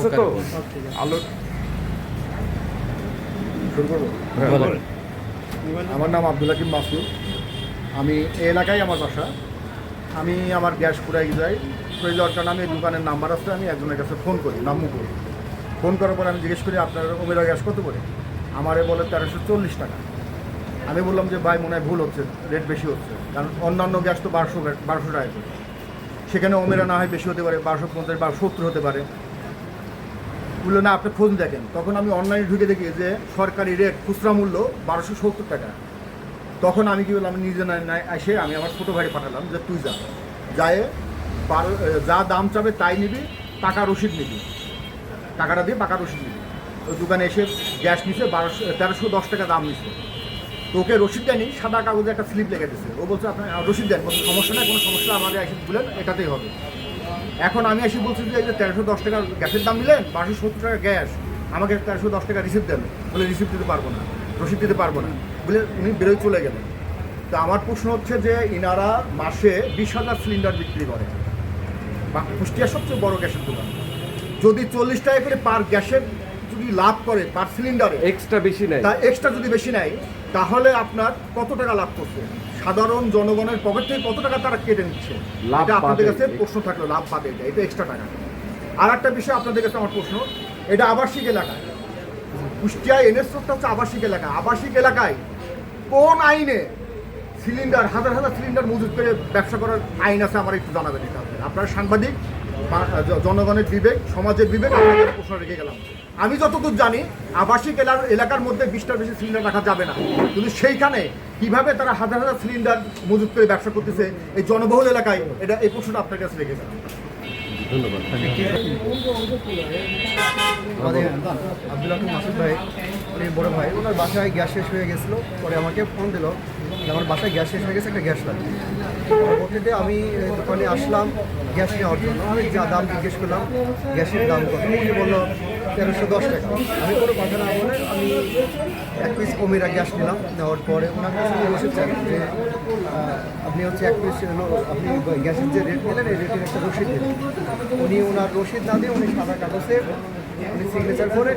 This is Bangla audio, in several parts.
আছে তো? আলো শুরু করব? হ্যাঁ, আমার নাম আব্দুল হাকিম মাসুদ। আমি এই এলাকায় আমার বাসা। আমি আমার গ্যাস ফুরাই যাই ফুরাই যাওয়ার কারণে আমি দোকানের নাম্বার আছে আমি একজনের কাছে ফোন করি নাম্মু করি ফোন করার পরে আমি জিজ্ঞেস করি আপনার ওমেরা গ্যাস কত করে? আমারে বলে তেরোশো চল্লিশ টাকা। আমি বললাম যে ভাই মনে হয় ভুল হচ্ছে রেট বেশি হচ্ছে। কারণ অন্যান্য গ্যাস তো বারোশো বারোশো টাকা করে। সেখানে ওমেরা না হয় বেশি হতে পারে বারোশো পঞ্চাশ বা সত্তর হতে পারে। বলল, না, আপনি খোঁজ দেখেন। তখন আমি অনলাইনে ঢুকে দেখি যে সরকারি রেট খুচরা মূল্য বারোশো সত্তর টাকা। তখন আমি কি বললাম নিজে এসে আমি আমার ছোটো ভাই পাঠালাম যে, তুই যা, যায় বারো যা দাম চাবে তাই নিবি টাকা রসিদ নিবি। টাকাটা দিয়ে টাকা রসিদ নিবি। ওই দোকানে এসে গ্যাস নিছে, বারোশো তেরোশো দশ টাকা দাম নিছে। তো ওকে রসিদ দেয়নি, সাদা কাগজে একটা স্লিপ লেগে দিচ্ছে ও বলছে, আপনার, রসিদ দেন, কোনো সমস্যা নেই, কোনো সমস্যা আমাদের এসে বলেন, এটাতেই হবে। এখন আমি এসে বলছি যে এই যে তেরোশো দশ টাকা গ্যাসের দাম নিলেন বারোশো সত্তর টাকা গ্যাস। আমাকে তেরোশো দশ টাকা রিসিপ্ট দেন। বলে রিসিপ্ট দিতে পারব না রসিদ দিতে পারব না। বলে উনি বেরোয় চলে গেলেন। তো আমার প্রশ্ন হচ্ছে যে ইনারা মাসে বিশ হাজার সিলিন্ডার বিক্রি করে। বা কুষ্টিয়ার সবচেয়ে বড় গ্যাসের দোকান। যদি চল্লিশ টাকা করে পার গ্যাসের যদি লাভ করে পার সিলিন্ডারে এক্সট্রা বেশি নেয়। তা এক্সট্রা যদি বেশি নেয় তাহলে আপনার কত টাকা লাভ করছে? সাধারণ জনগণের পকেট থেকে কত টাকা তারা কেটে নিচ্ছে? এটা আপনাদের কাছে প্রশ্ন থাকল লাভ বাদে এটা এটা এক্সট্রা টাকা। আর একটা বিষয় আপনাদের কাছে আমার প্রশ্ন এটা আবাসিক এলাকা। কুষ্টিয়া এনএস রোডটা হচ্ছে আবাসিক এলাকা। আবাসিক এলাকায় কোন আইনে সিলিন্ডার হাজার হাজার সিলিন্ডার মজুত করে ব্যবসা করার আইন আছে আমার একটু জানাবেন এটা। আপনারা। সাংবাদিক জনগণের বিবেক সমাজের বিবেক আপনাদের প্রশ্ন রেখে গেলাম। আমি যতদূর জানি আবাসিক এলাকার মধ্যে বিশটার বেশি সিলিন্ডার রাখা যাবে না। কিন্তু সেইখানে কীভাবে তারা হাজার হাজার সিলিন্ডার মজুত করে ব্যবসা করতেছে এই জনবহুল এলাকায় এটা এই প্রশ্নটা আপনার কাছে রেখে গেলাম ধন্যবাদ। আমাদের আব্দুল হাকিম মাসুদ ভাই উনি বড় ভাই ওনার বাসায় গ্যাস শেষ হয়ে গেছিল পরে আমাকে ফোন দিল যে আমার বাসায় গ্যাস শেষ হয়ে গেছে একটা গ্যাস লাগবে। পরবর্তীতে আমি দোকানে আসলাম গ্যাস নেওয়ার জন্য। আমি যা দাম জিজ্ঞেস করলাম গ্যাসের দাম কত? উনি বলল তেরোশো দশ টাকা। আমি কোনো কথা না বলে আমি এক পিস কমিরা গ্যাস নিলাম, নেওয়ার পরে ওনার কাছে চাই যে আপনি হচ্ছে এক পিস আপনি গ্যাসের যে রেট নিলেন, এই রেটের একটা রসিদ দিলেন। উনি ওনার রসিদ না দিয়ে উনি সাদা কাগজে উনি সিগনেচার করে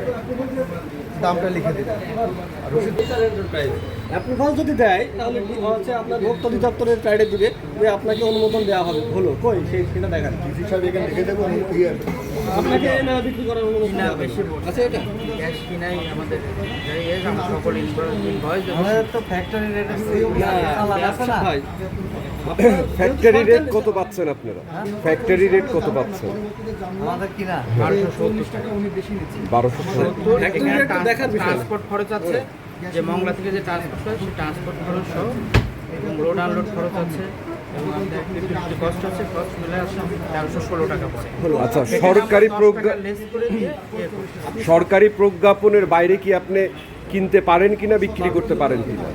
দামটা লিখে দিলেন আর অ্যাপ্রুভাল যদি দেয় তাহলে কি হচ্ছে? আপনার ভোক্তা অধিদপ্তরের প্রাইডে দিবে যে আপনাকে অনুমোদন দেওয়া হবে। হলো কই? সেই সেটা দেখান। সাহেব এখানে লিখে দেবো আপনাকে না বিক্রি করার অনুমোদন দেওয়া হবে। আচ্ছা এটা। গ্যাস কিনাই আমাদের। সকল ইনভয়েস আমাদের তো ফ্যাক্টরি রেট আচ্ছা ভাই ফ্যাক্টরি রেট কত পাচ্ছেন আপনারা? ফ্যাক্টরি রেট কত পাচ্ছেন? আমাদের দেখার বিষয় ট্রান্সপোর্ট খরচ আছে। যে মংলা থেকে যে ট্রান্সপোর্ট হয় সেই ট্রান্সপোর্ট খরচ সহ এবং লোড আনলোড খরচ আছে আচ্ছা সরকারি। সরকারি প্রজ্ঞাপনের বাইরে কি আপনি কিনতে পারেন কিনা বিক্রি করতে পারেন কিনা?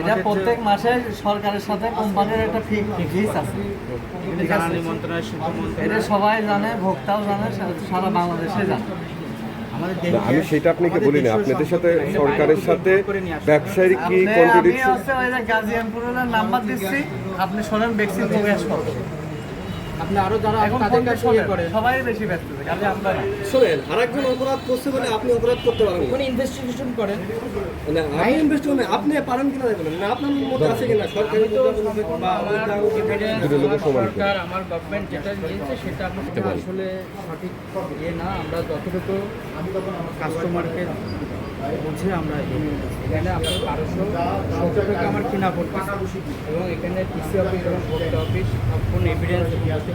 এটা প্রত্যেক মাসে সরকারের সাথে কোম্পানির একটা ফিক্স আছে। আছে এটা সবাই জানে ভোক্তাও জানে সারা বাংলাদেশে জানে। আমি সেটা আপনাকে বলি না আপনাদের সাথে সরকারের সাথে ব্যবসায়িক কি কন্ট্রাডিকশন হচ্ছে ওই যে গাজিয়ানপুরের নাম্বার দিচ্ছি আপনি শোনেন ভ্যাকসিন প্রবেশ কত আপনি আরও যারা এখন তাদের ফোনটা কাছে ইয়ে করেন। সবাই বেশি ব্যস্ত থাকে আমি আপনারা শোনেন আরেকজন অপরাধ করছে বলে আপনি অপরাধ করতে পারেন না। কোনো ইনভেস্টিগেশন করেন। মানে ইনভেস্ট করেন আপনি পারেন কিনা দেখবেন না আপনার মধ্যে আছে কিনা? সরকারি তো বা। সরকার আমার গভর্নমেন্ট যেটা নিয়েছে সেটা আসলে সঠিক ইয়ে না। আমরা যতটুকু কাস্টমারকে বুঝে আমরা এখানে আপনার বারোশো সত্তর টাকা আমার কিনা পড়তেছে এবং এখানে টিসি অফিস এবং ভোক্তা অফিস সম্পূর্ণ এভিডেন্স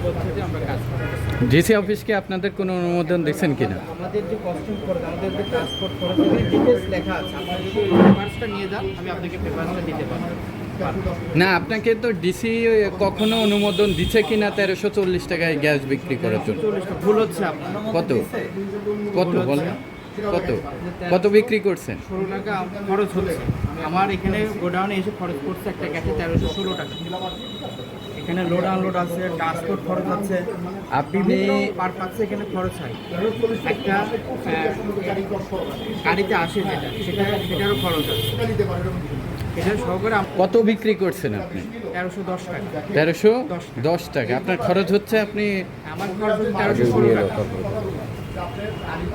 বুঝতে যে আমরা কাজ ডিসি অফিসকে আপনাদের কোনো অনুমোদন দেখছেন কিনা? আমাদের যে কস্টিং খরচ আমাদের যে ট্রান্সপোর্ট খরচ এখানে ডিটেলস লেখা আছে। যদি পেপারসটা নিয়ে যান আমি আপনাকে পেপারসটা দিতে পারব। পারব না আপনাকে তো ডিসি কখনো অনুমোদন দিচ্ছে কিনা তেরোশো চল্লিশ টাকায় গ্যাস বিক্রি করার জন্য? ভুল হচ্ছে কত? কত বলেন? কত? কত বিক্রি করছেন? ষোলো টাকা খরচ হচ্ছে। আমার এখানে গোডাউনে এসে খরচ করছে একটা গ্যাসে তেরোশো ষোলো টাকা। এখানে লোড আনলোড আছে ট্রান্সপোর্ট খরচ আছে। আপনি পারপাসে এখানে খরচ হয়। একটা গাড়িতে আসে যেটা সেটা সেটারও খরচ আছে। এটা সহকারে কত বিক্রি করছেন আপনি? তেরোশো দশ টাকা। তেরোশো দশ টাকা। দশ টাকা। আপনার খরচ হচ্ছে আপনি আমার খরচ হচ্ছে তেরোশো ষোলো টাকা।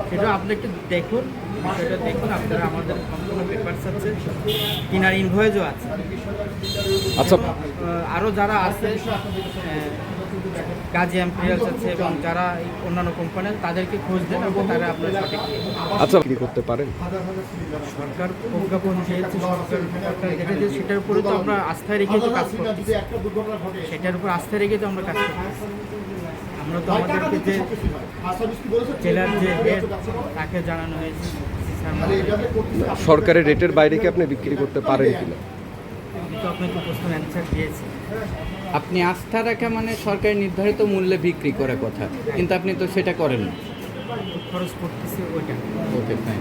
সেটা আপনি একটু দেখুন সেটা দেখুন আপনারা আমাদের সম্পূর্ণ পেপারস আছে কিনার ইনভয়েসও আছে। আচ্ছা। আরও যারা আছে কাজী এম্পিরিয়ালস আছে এবং যারা অন্যান্য কোম্পানি তাদেরকে খোঁজ দেন এবং তারা আপনার সঠিক আচ্ছা বিক্রি করতে পারেন? সরকার প্রজ্ঞাপন দিয়েছে সরকার দিয়েছে সেটার উপরে তো আমরা আস্থায় রেখে তো কাজ করতেছি সেটার উপর আস্থা রেখে তো আমরা কাজ করতেছি আমরা তো আমাদেরকে যে জেলার যে হেড তাকে জানানো হয়েছে। সরকারের রেটের বাইরে কি আপনি বিক্রি করতে পারেন কিনা? আপনাকে প্রশ্ন অ্যান্সার দিয়েছি। আপনি আস্থা রাখা মানে সরকার নির্ধারিত মূল্যে বিক্রি করার কথা কিন্তু আপনি তো সেটা করেন না। খরচ করতেছি ওইটা। Okay fine